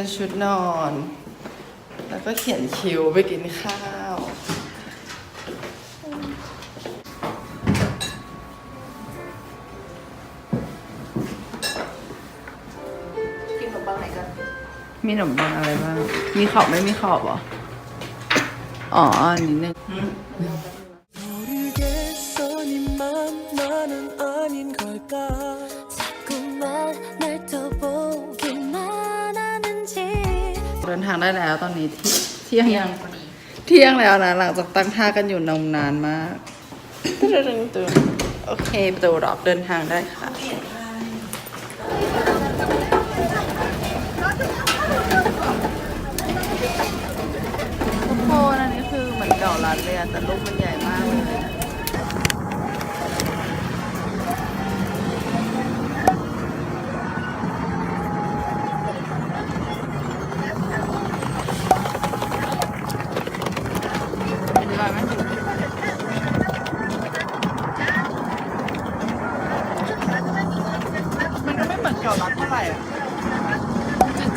เป็นชุดนอน แล้วก็เขียนคิวไปกินข้าว กินขนมปังไหนกันมีขนมปังอะไรบ้าง มีขอบไม่มีขอบเหรอ อ๋ออันนิดนึง모르างได้แล้วตอนนี้ที่เที่ยงยังเที่ยงแล้วนะหลังจากตั้งท่ากันอยู่นมนานมากตึ้งตึ้งตึ้งโอเคประตูรอบเดินทางได้ค่ะทุกคนอันนี้คือเหมือนเก่ารัดเลยอะแต่ลูกมันใหญ่มากเลย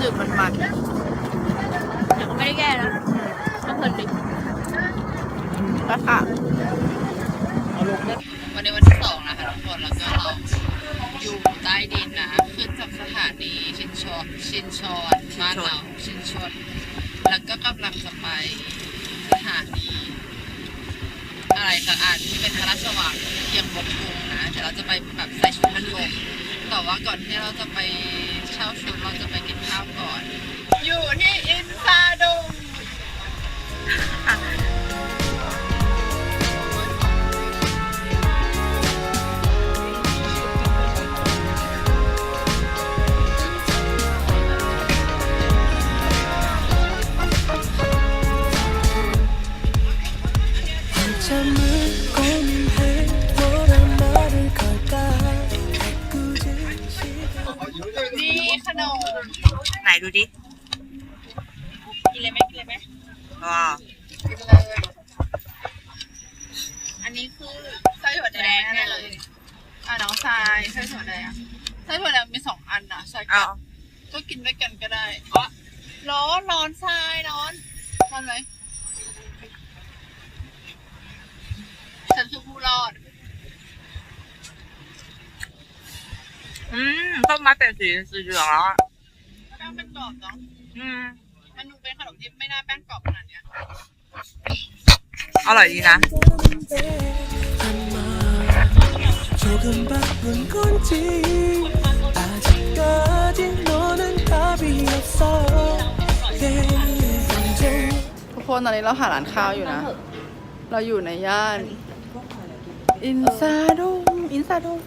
จืดมันมันแต่ก็ไม่ได้แก้นะก็เพลินดิๆแล้วค่ะวันนี้วันที่สองนะคะทุกคนแล้วก็เราอยู่ใต้ดินนะขึ้นจากสถานีชินชอนชินชอนบ้านเราชินชอนแล้วก็กำลังจะไปสถานีอะไรสักอันที่เป็นพระราชวังเคียงบกกรุงนะเดี๋ยวเราจะไปแบบใส่ชุดฮันบก แต่ว่าก่อนที่เราจะไปเช่าชุดเราจะไปกินข้าวก่อน อยู่ที่อิน นดูดิกินเลยไหมกินเลยไหมว้าวกินเลยอันนี้คือไส้ถั่วแดงแน่เลยอะน้องทรายไส้ถั่วแดงไส้ถั่วแดงมีสองอันนะใช่เอากันก็กินด้วยกันก็ได้อ๋อร้อนร้อนทรายร้อนร้อนไหมฉันคือผู้รอด อืมต้มมาเป็นสีสีเหลืองแล้วอะแป้งเป็นกรอบเนาะ อืม มันดูเป็นขนมที่ไม่น่าแป้งกรอบขนาดเนี้ย อร่อยดีนะ 아마 조금 바쁜 건지 아직까지 너는 답이 없어 yeah. 감정 ทุกคนตอนนี้เราหาร้านข้าวอยู่นะ เราอยู่ในย่าน อินซาดงอินซาดง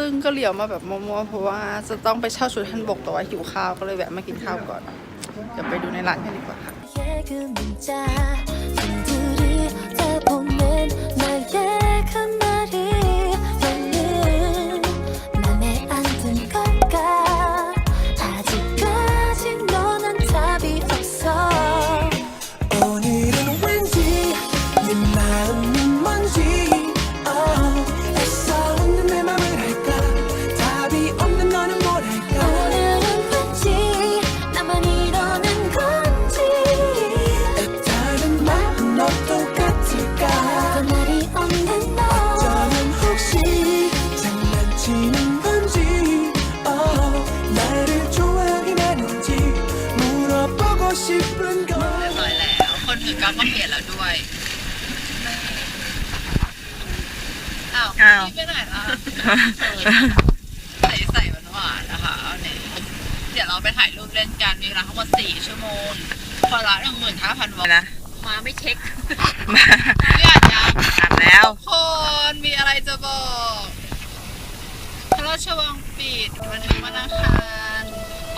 ซึ่งก็เหลียวมาแบบมัวๆเพราะว่าจะต้องไปเช่าชุดฮันบกแต่ว่าหิวข้าวก็เลยแวะมากินข้าวก่อน เดี๋ยวไปดูในร้านกันดีกว่าค่ะ 너의 그 เรียบร้อยแล้ว คนถือกล้องก็เปลี่ยนแล้วด้วยอ้าวอ้าว พี่ไปไหนล่ะใส่ใส่หวานหวานๆนะคะเอาเนี่ยเดี๋ยวเราไปถ่ายรูปเล่นกันมีเวลาทั้งหมดสี่ชั่วโมงพอละหนึ่งหมื่นห้าพันวอลนะ มาไม่เช็คมาไม่อ่านยังอ่านแล้ว คนมีอะไรจะบอกพระราชวังปิดวันนี้วันอังคารต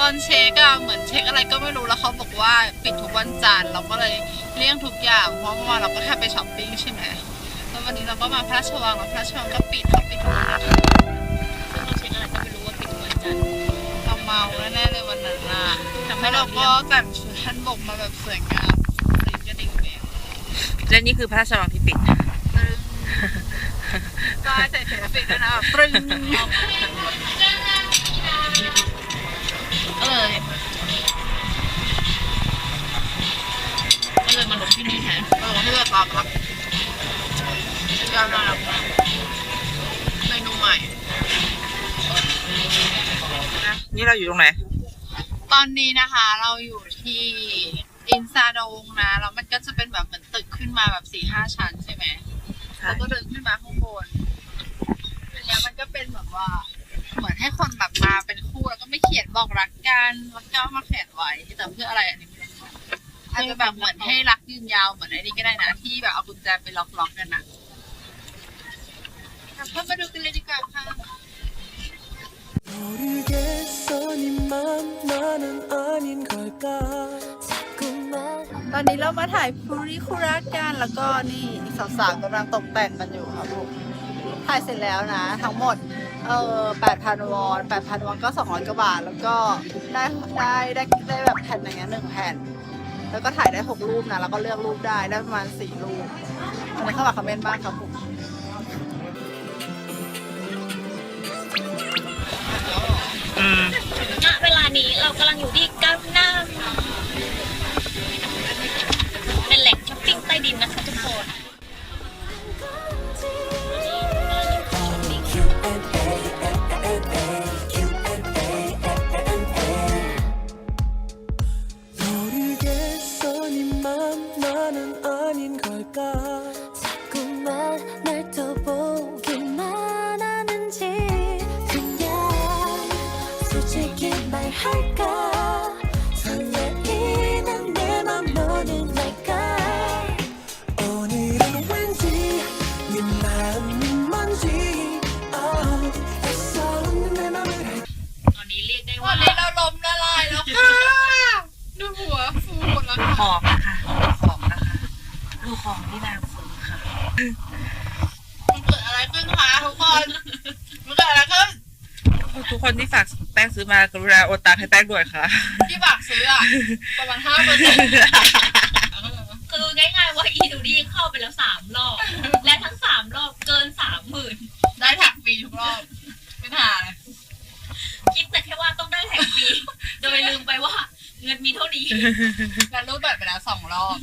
อนเช็คอะเหมือนเช็คอะไรก็ไม่รู้แล้วเขาบอกว่าปิดทุกวันจันทร์เราก็เลยเลี่ยงทุกอย่างเพราะเมื่อวานเราก็แค่ไปช้อปปิ้งใช่ไหมแล้ววันนี้เราก็มาพระราชวังแล้วพระราชวังก็ปิดเขาปิดทุกวันซึ่งเราเช็คอะไรก็ไม่รู้ว่าปิดทุกวันจันทร์เราเมาแน่ๆเลยวันนั้นน่ะแล้วเราก็แต่งชุดฮันบกมาแบบสวยงามสีกระดิ่งแมวและนี่คือพระราชวังที่ปิดก็ใส่เสื้อสีด้วยนะแบบตรึง ก็เลยก็เลยมาหลบที่นี่แทนก็เลยที่แบบตามรับยามน่ารักเมนูใหม่ นี่เราอยู่ตรงไหน ตอนนี้นะคะเราอยู่ที่อินซาดงนะแล้วมันก็จะเป็นแบบเหมือนตึกขึ้นมาแบบสี่ห้าชั้นใช่ไหมแล้วก็เดินขึ้นมาข้างบนอันนี้มันก็เป็นแบบว่า เหมือนให้คนแบบมาเป็นคู่แล้วก็ไม่เขียนบอกรักกันแล้วก็มาแขวนไว้แต่เพื่ออะไรอันนี้ไม่รู้อาจจะแบบเหมือนให้รักยืนยาวเหมือนไอ้นี่ก็ได้นะที่แบบเอากุญแจไปล็อกๆกันนะเพิ่มมาดูกันเลยดีกว่าค่ะ 모르겠어 네 맘 나는 아닌 걸까 자꾸만 ตอนนี้เรามาถ่ายพูริคุระกันแล้วก็นี่สาวๆกำลังตกแต่งกันอยู่ครับผมถ่ายเสร็จแล้วนะ ทั้งหมด เออแปดพันวอนแปดพันวอนก็สองร้อยกว่าบาท แล้วก็ได้ได้ได้ได้แบบแผ่นอย่างเงี้ยหนึ่งแผ่น แล้วก็ถ่ายได้หกรูปนะ แล้วก็เลือกรูปได้ ได้ประมาณสี่รูปอันนี้เข้ามาคอมเมนต์บ้างครับผมอืมณเวลานี้เรากำลังอยู่ที่ 나는 아닌 걸까 ดูของที่นางซื้อค่ะ มันเกิดอะไรขึ้นคะทุกคน มันเกิดอะไรขึ้น ทุกคนที่ฝากแป้งซื้อมากรุณาโอนตังค์ให้แป้งด้วยค่ะ ที่ฝากซื้ออะประมาณห้าเปอร์เซ็นต์คือง่ายๆว่าอีดูดี้เข้าไปแล้วสามรอบ และทั้งสามรอบเกินสามหมื่นได้แท็กฟรีทุกรอบไม่หาเลยคิดแต่แค่ว่าต้องได้แท็กฟรีโดยลืมไปว่าเงินมีเท่านี้ แล้วรูดบัตรไปแล้วสองรอบ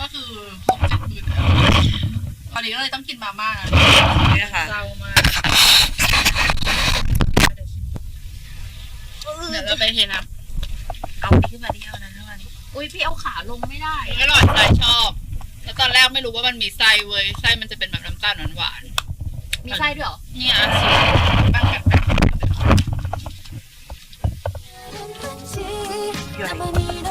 ก็คือผมจะคืนตอนนี้ก็เลยต้องกินมาม่าเนี่ยค่ะ เรามาเดี๋ยวเราไปเทน้ำเอาขึ้นมาเดียวนะทุขึ้นอุ้ยพี่เอาขาลงไม่ได้ไม่รอดใจชอบแล้วตอนแรกไม่รู้ว่ามันมีไส้เว้ยไส้มันจะเป็นแบบน้ำตาลหวานหวานมีไส้ด้วยเหรอเนี่ยสีบ้างแบบแบบ